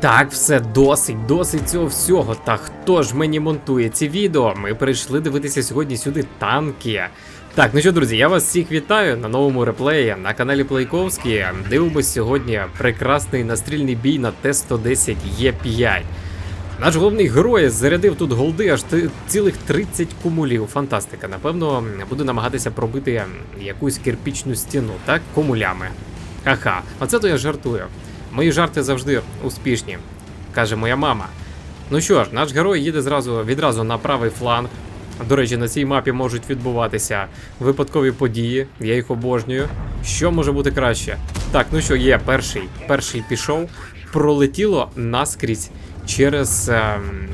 Так, все досить, досить цього всього. Та хто ж мені монтує ці відео? Ми прийшли дивитися сьогодні сюди танки. Так, ну що, друзі, я вас всіх вітаю на новому реплеї на каналі Плейковський. Дивимось сьогодні прекрасний настрільний бій на Т-110 Е5. Наш головний герой зарядив тут голди аж цілих 30 кумулів. Фантастика. Напевно, буде намагатися пробити якусь кирпічну стіну, так? Кумулями. Ха-ха, оце то я жартую. Мої жарти завжди успішні, каже моя мама. Ну що ж, наш герой їде зразу відразу на правий фланг. До речі, на цій мапі можуть відбуватися випадкові події, я їх обожнюю. Що може бути краще? Так, ну що, є перший. Перший пішов, пролетіло наскрізь через. ем,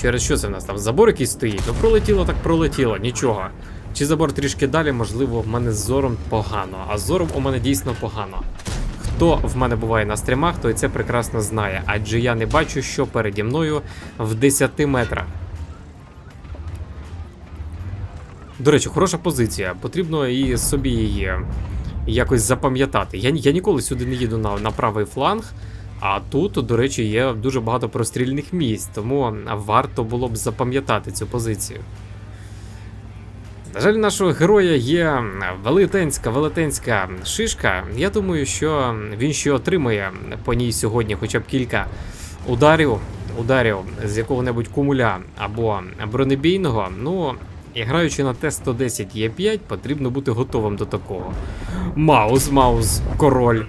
через що це в нас там? Забор якийсь стоїть. Ну пролетіло, так пролетіло, нічого. Чи забор трішки далі, можливо, в мене з зором погано. А з зором у мене дійсно погано. Хто в мене буває на стрімах, той це прекрасно знає, адже я не бачу, що переді мною в 10 метрах. До речі, хороша позиція. Потрібно і собі її якось запам'ятати. Я, я ніколи сюди не їду на, на правий фланг, а тут, до речі, є дуже багато прострільних місць, тому варто було б запам'ятати цю позицію. На жаль, нашого героя є велетенська, велетенська шишка. Я думаю, що він ще отримає по ній сьогодні хоча б кілька ударів, ударів з якого-небудь кумуля або бронебійного. Ну, і граючи на Т-110 Е5, потрібно бути готовим до такого. Маус, Маус, король.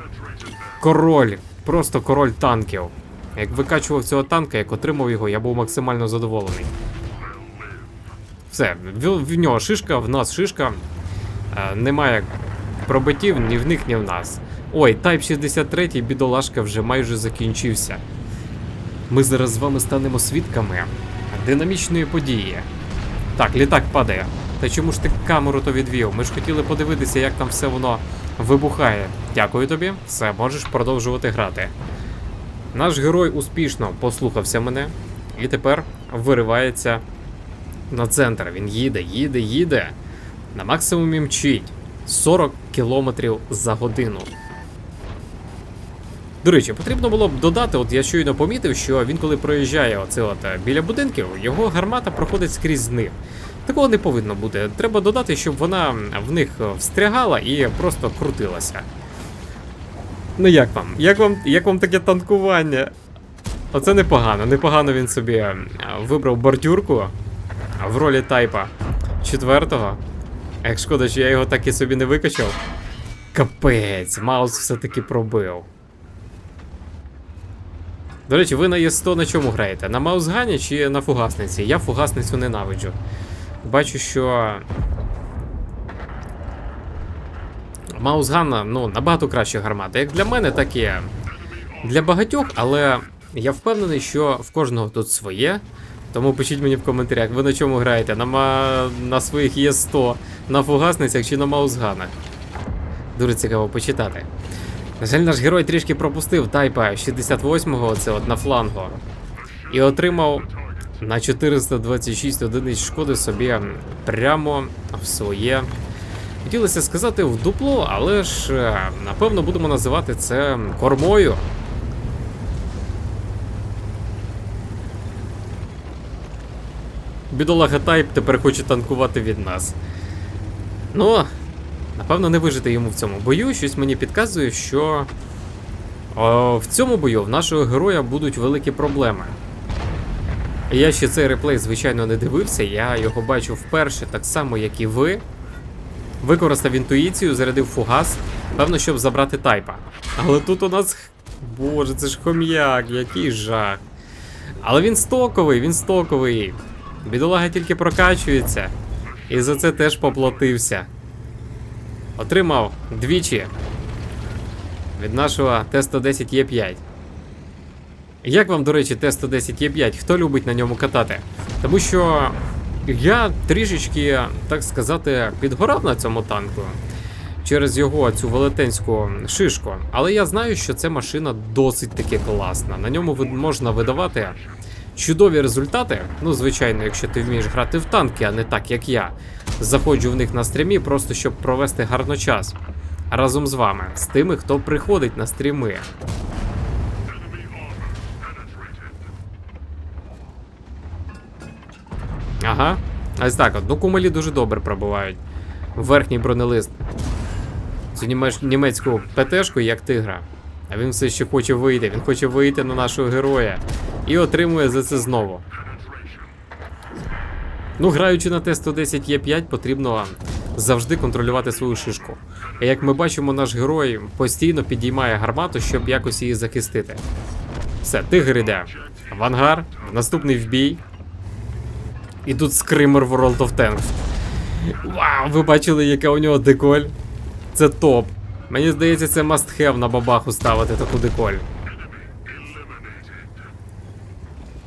Король. Просто король танків. Як викачував цього танка, як отримав його, я був максимально задоволений. Все, в, нього шишка, в нас шишка. Е, немає пробиттів ні в них, ні в нас. Ой, Type 63 бідолашка вже майже закінчився. Ми зараз з вами станемо свідками динамічної події. Так, літак падає. Та чому ж ти камеру то відвів? Ми ж хотіли подивитися, як там все воно вибухає. Дякую тобі, все, можеш продовжувати грати. Наш герой успішно послухався мене і тепер виривається на центр. Він їде, їде, їде. На максимумі мчить 40 км за годину. До речі, потрібно було б додати, от я щойно помітив, що він, коли проїжджає оце от е, біля будинків, його гармата проходить скрізь них. Такого не повинно бути. Треба додати, щоб вона в них встрягала і просто крутилася. Ну як вам? Як вам, як вам таке танкування? Оце непогано. Непогано він собі е, вибрав бордюрку в ролі тайпа четвертого. Як шкода, що я його так і собі не викачав. Капець, Маус все-таки пробив. До речі, ви на Є100 на чому граєте? На маузгані чи на фугасниці? Я фугасницю ненавиджу. Бачу, що. Маузган, ну, набагато краще гармата. Як для мене, так і для багатьох, але я впевнений, що в кожного тут своє. Тому пишіть мені в коментарях, ви на чому граєте? На, ма... на своїх Є100, на фугасницях чи на маузганах. Дуже цікаво почитати. На жаль, наш герой трішки пропустив тайпа 68-го, оце от на флангу. І отримав на 426 одиниць шкоди собі прямо в своє. Хотілося сказати в дупло, але ж напевно будемо називати це кормою. Бідолага Тайп тепер хоче танкувати від нас. Ну, напевно, не вижити йому в цьому бою. Щось мені підказує, що о, в цьому бою в нашого героя будуть великі проблеми. Я ще цей реплей, звичайно, не дивився, я його бачу вперше, так само, як і ви. Використав інтуїцію, зарядив фугас, певно, щоб забрати тайпа. Але тут у нас. Боже, це ж хом'як, який жах. Але він стоковий, він стоковий. Бідолага тільки прокачується. І за це теж поплатився. Отримав двічі від нашого Т-110 Е5. Як вам, до речі, Т-110 Е5? Хто любить на ньому катати? Тому що я трішечки, так сказати, підгорав на цьому танку через його цю велетенську шишку. Але я знаю, що ця машина досить таки класна. На ньому можна видавати Чудові результати. Ну, звичайно, якщо ти вмієш грати в танки, а не так, як я. Заходжу в них на стрімі, просто щоб провести гарно час. Разом з вами, з тими, хто приходить на стріми. Ага. Ось так от. Ну, кумалі дуже добре пробувають. Верхній бронелист. Цю німецьку ПТшку як тигра. А він все ще хоче вийти. Він хоче вийти на нашого героя. І отримує за це знову. Ну, граючи на Т-110 Е5, потрібно завжди контролювати свою шишку. І як ми бачимо, наш герой постійно підіймає гармату, щоб якось її захистити. Все, тигр іде. В ангар, наступний вбій. І тут скример World of Tanks. Вау, ви бачили, яка у нього деколь? Це топ. Мені здається, це must have на бабаху ставити таку деколь.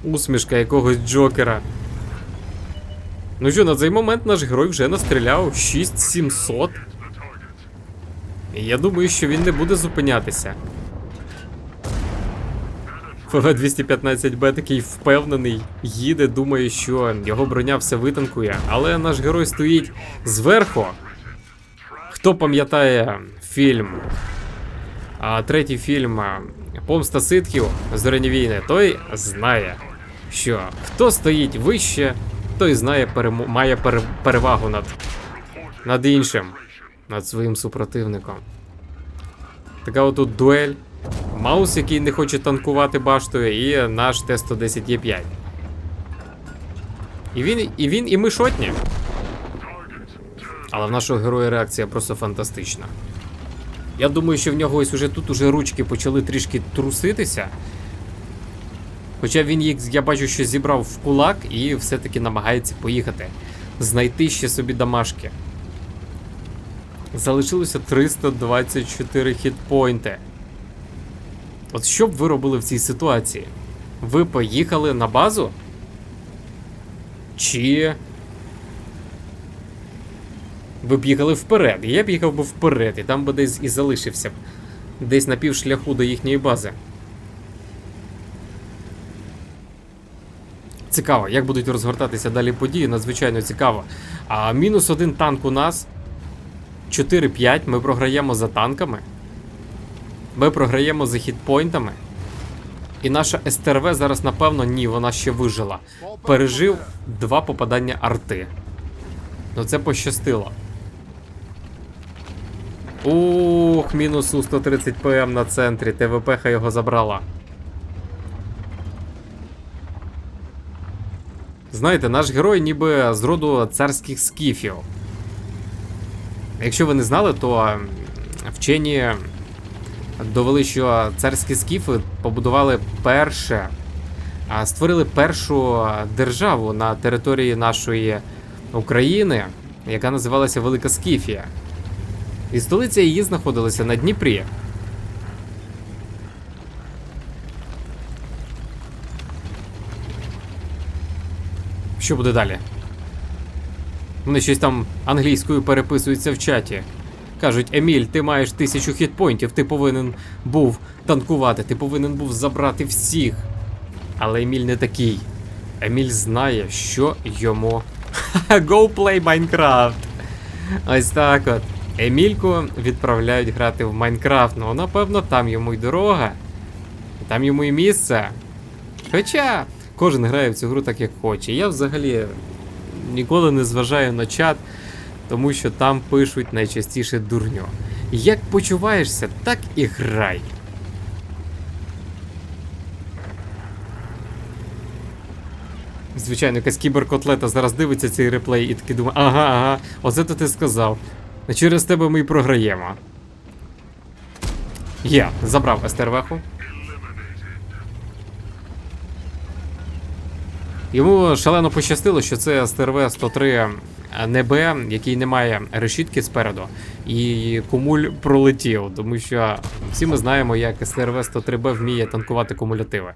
Усмішка якогось Джокера. Ну що, на цей момент наш герой вже настріляв 6700. І я думаю, що він не буде зупинятися. ФВ-215Б такий впевнений, їде, думає, що його броня все витанкує, але наш герой стоїть зверху. Хто пам'ятає фільм? А третій фільм Помста ситхів Зоряні війни, той знає, що хто стоїть вище, той знає перемо- має пере- перевагу над, над іншим, над своїм супротивником. Така отут дуель. Маус, який не хоче танкувати баштою, і наш Т-110Е5. І він, і він, і ми шотні. Але в нашого героя реакція просто фантастична. Я думаю, що в нього ось уже тут уже ручки почали трішки труситися. Хоча він їх, я бачу, що зібрав в кулак і все-таки намагається поїхати. Знайти ще собі дамашки. Залишилося 324 хітпойнти. От що б ви робили в цій ситуації? Ви поїхали на базу? Чи. Ви б їхали вперед? Я б їхав би вперед, і там би десь і залишився б. Десь на півшляху до їхньої бази. Цікаво, як будуть розгортатися далі події, надзвичайно цікаво. А мінус один танк у нас. 4-5, ми програємо за танками. Ми програємо за хітпойнтами. І наша СТРВ зараз, напевно, ні, вона ще вижила. Пережив два попадання арти. Ну це пощастило. Ух, мінус у 130 ПМ на центрі. ТВП його забрала. Знаєте, наш герой ніби з роду царських скіфів. Якщо ви не знали, то вчені довели, що царські скіфи побудували перше, створили першу державу на території нашої України, яка називалася Велика Скіфія. І столиця її знаходилася на Дніпрі. Що буде далі? Вони щось там англійською переписуються в чаті. Кажуть, Еміль, ти маєш тисячу хітпойнтів, ти повинен був танкувати, ти повинен був забрати всіх. Але Еміль не такий. Еміль знає, що йому. Go play Minecraft. Ось так от. Емільку відправляють грати в Майнкрафт. Ну, напевно, там йому й дорога. Там йому і місце. Хоча кожен грає в цю гру так, як хоче. Я взагалі ніколи не зважаю на чат, тому що там пишуть найчастіше дурньо. Як почуваєшся, так і грай. Звичайно, якась кіберкотлета зараз дивиться цей реплей і таки думає, ага, ага, оце то ти сказав. Через тебе ми й програємо. Є, забрав СТРВху. Йому шалено пощастило, що це СТРВ 103 НБ, який не має решітки спереду, і кумуль пролетів, тому що всі ми знаємо, як СТРВ 103Б вміє танкувати кумулятиви.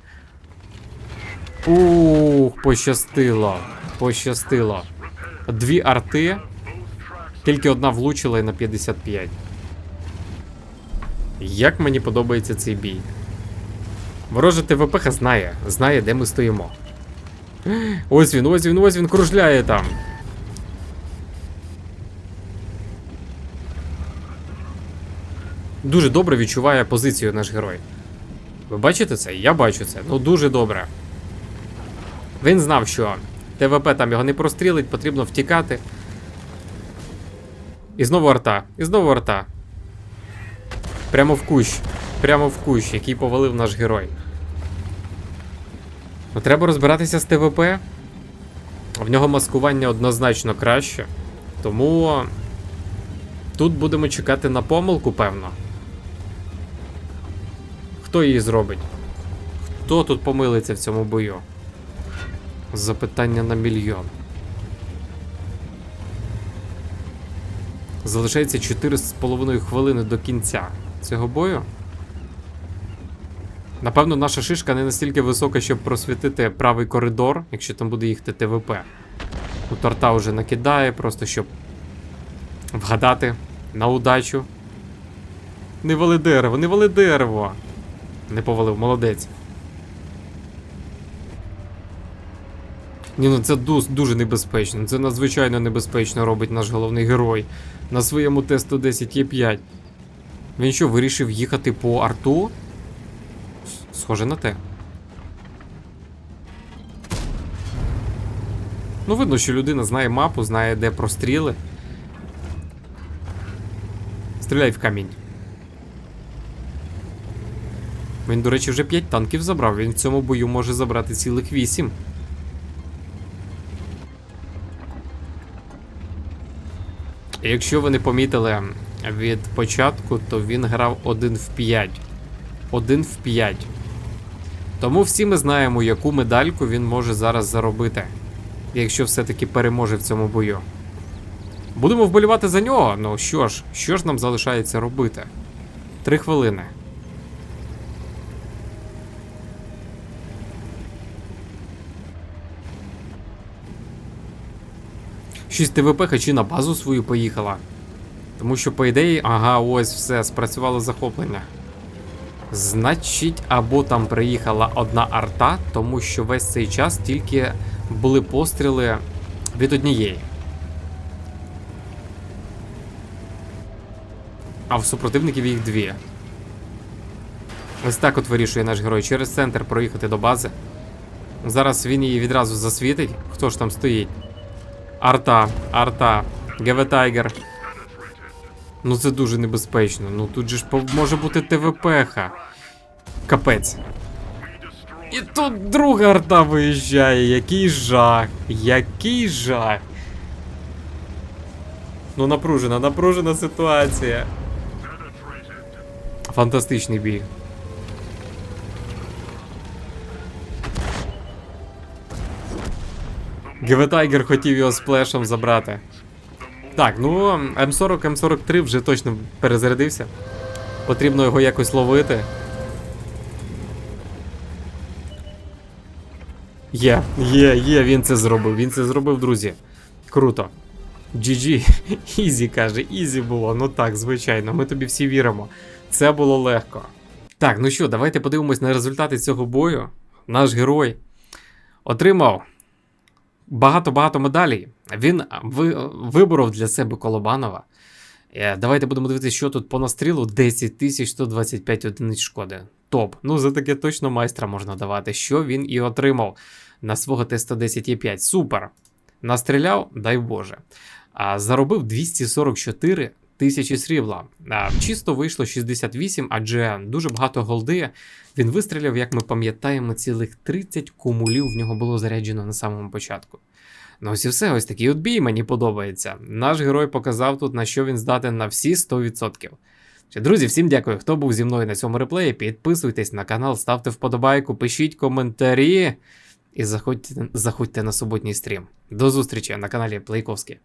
Ух, пощастило. Пощастило. Дві арти. Тільки одна влучила і на 55. Як мені подобається цей бій. Ворожа ТВП знає, знає, де ми стоїмо. Ось він, ось він, ось він кружляє там. Дуже добре відчуває позицію наш герой. Ви бачите це? Я бачу це. Ну дуже добре. Він знав, що ТВП там його не прострілить, потрібно втікати. І знову арта. І знову арта. Прямо в кущ. Прямо в кущ, який повалив наш герой. Ну, треба розбиратися з ТВП. В нього маскування однозначно краще. Тому тут будемо чекати на помилку, певно. Хто її зробить? Хто тут помилиться в цьому бою? Запитання на мільйон. Залишається 4,5 хвилини до кінця цього бою. Напевно, наша шишка не настільки висока, щоб просвітити правий коридор, якщо там буде їхати ТВП. У торта вже накидає, просто щоб вгадати на удачу. Не вали дерево, не вали дерево. Не повалив, молодець. Ні, ну це дуже небезпечно. Це надзвичайно небезпечно робить наш головний герой на своєму Т-110 Е5. Він що, вирішив їхати по арту? Схоже на те. Ну, видно, що людина знає мапу, знає, де простріли. Стріляй в камінь. Він, до речі, вже 5 танків забрав. Він в цьому бою може забрати цілих 8. Якщо ви не помітили від початку, то він грав 1 в 5. 1 в 5. Тому всі ми знаємо, яку медальку він може зараз заробити, якщо все-таки переможе в цьому бою. Будемо вболівати за нього. Ну що ж, що ж нам залишається робити? Три хвилини. Щось ТВП хачі на базу свою поїхала. Тому що, по ідеї, ага, ось все, спрацювало захоплення. Значить, або там приїхала одна арта, тому що весь цей час тільки були постріли від однієї. А в супротивників їх дві. Ось так от вирішує наш герой через центр проїхати до бази. Зараз він її відразу засвітить. Хто ж там стоїть? Арта, арта, ГВ Тайгер. Ну це дуже небезпечно. Ну тут же ж може бути ТВПха. Капець. І тут друга арта виїжджає. Який жах. Який жах. Ну напружена, напружена ситуація. Фантастичний бій. ГВ Тайгер хотів його сплешем забрати. Так, ну М40, М43 вже точно перезарядився. Потрібно його якось ловити. Є, є, є, він це зробив. Він це зробив, друзі. Круто. GG, ізі каже, ізі було. Ну так, звичайно, ми тобі всі віримо. Це було легко. Так, ну що, давайте подивимось на результати цього бою. Наш герой отримав багато-багато медалей. Він ви, виборов для себе Колобанова. Е, Давайте будемо дивитися, що тут по настрілу 10 125 одиниць шкоди. Топ. Ну, за таке точно майстра можна давати. Що він і отримав на свого Т-110Е5. Супер. Настріляв, дай Боже. А, заробив 244 тисячі срібла. А, чисто вийшло 68, адже дуже багато голди. Він вистріляв, як ми пам'ятаємо, цілих 30 кумулів в нього було заряджено на самому початку. Ну ось і все, ось такий от бій мені подобається. Наш герой показав тут, на що він здатен на всі 100%. Друзі, всім дякую, хто був зі мною на цьому реплеї. Підписуйтесь на канал, ставте вподобайку, пишіть коментарі і заходьте, заходьте на суботній стрім. До зустрічі на каналі Плейковський.